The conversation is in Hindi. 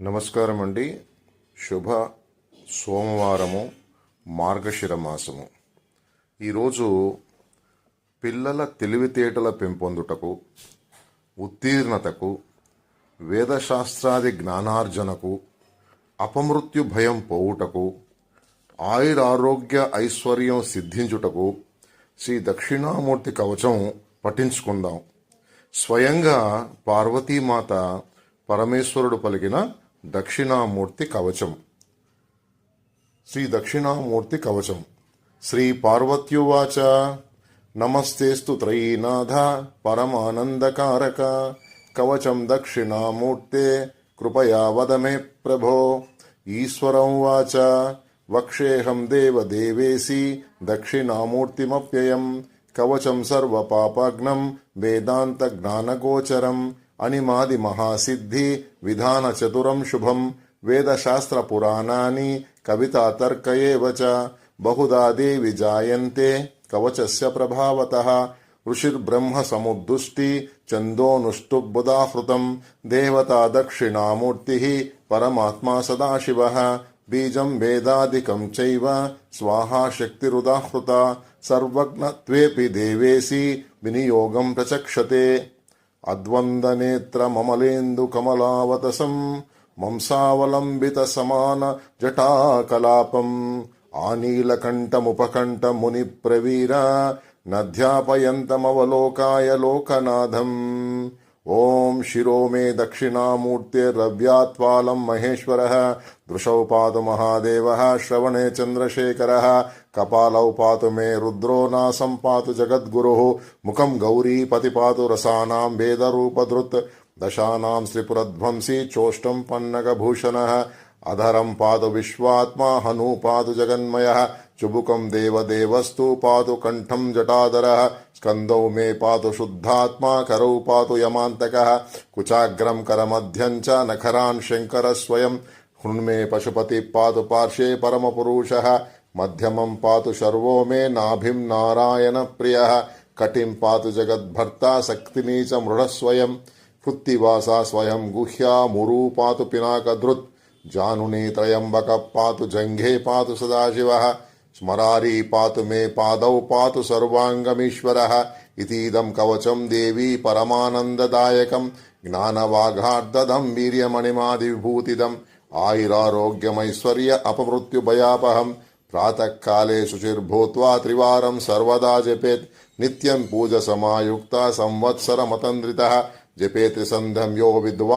నమస్కారం అండి శుభ సోమవారము మార్గశిర మాసము ఈరోజు పిల్లల తెలివితేటల పెంపొందుటకు ఉత్తీర్ణతకు వేదశాస్త్రాది జ్ఞానార్జనకు అపమృత్యు భయం పోవుటకు ఆయురారోగ్య ఐశ్వర్యం సిద్ధించుటకు శ్రీ దక్షిణామూర్తి కవచం పఠించుకుందాం. స్వయంగా పార్వతీమాత పరమేశ్వరుడు పలికిన దక్షిణామూర్తి కవచం. శ్రీ దక్షిణామూర్తి కవచం. శ్రీ పార్వత్యువాచ. నమస్తేస్తు త్రయీనాథ పరమానందకారక. కవచం దక్షిణామూర్తే. కృపయా వద మే ప్రభో. ఈశ్వరం వాచ. వక్షేహం దేవదేవేసి దక్షిణామూర్తిమప్యయం. కవచం సర్వపాపాగ్నం. వేదాంత జ్ఞానగోచరం अनिमादि महासिद्धि विधान चतुरम शुभम वेद शास्त्र पुराणानि, कविता तर्क च। बहुधा देवी जायन्ते, कवचस्य प्रभावतः। ऋषिर्ब्रह्म समुद्दुष्टि चन्दोऽनुष्टुबुदाहृतम् देवता दक्षिणामूर्तिः, परमात्मा सदाशिवः। बीजम् वेदादिकम् चैव, स्वाहा शक्तिरुदाहृता। सर्वज्ञत्वेऽपि देवेसि विनियोगम् प्रचक्षते। అద్వందనేత్రమమలేందు కమలావతసం మంసావలంబిత సమాన జటాకలాపం ओम शिरो मे दक्षिणामूर्तिरव्यात्वालं महेश्वर दृशौ पा महादेव, श्रवणे चंद्रशेखर कपालौ पा मे रुद्रो नासं पा जगद्गु मुखं गौरी पतिपातु रसानां वेदरूपधृत् दशा श्रीपुरध्वंसी चोष्टं भूषण अधरम पाद विश्वात्मा हनु पा जगन्मय, चुबुकं देवदेवस्तु पा कंठम जटाधरः स्कंदौ मे पा शुद्धात्मा, करौ पातु यमान्तकः, कुचाग्रं करमध्यं च नखरान् शंकर स्वयं हृण्मे पशुपति पात पार्शे परम परमपुरुषः, मध्यमं पा शर्वो मे ना नारायण प्रिय, कटिं पा जगद्भर्ता शक्ति मृढः स्वयं कृत्तिवासा स्वयं गुह्या मुरू पा पिनाकधृत्, जानुनी त्रयंबक पातु जंघे पातु सदाशिवः। स्मरारी पातु मे पादौ पातु सर्वाङ्गमीश्वरः इतीदं कवचं देवी परमानन्ददायकं ज्ञानवाघार्दधं वीर्यमणिमादिविभूतिदम् आयुरारोग्यमैश्वर्य अपमृत्युभयापहं प्रातःकाले शुचिर्भूत्वा त्रिवारं सर्वदा जपेत् नित्यं पूजसमायुक्ता संवत्सरमतन्द्रितः जपेत्रिसन्धं यो विद्वान्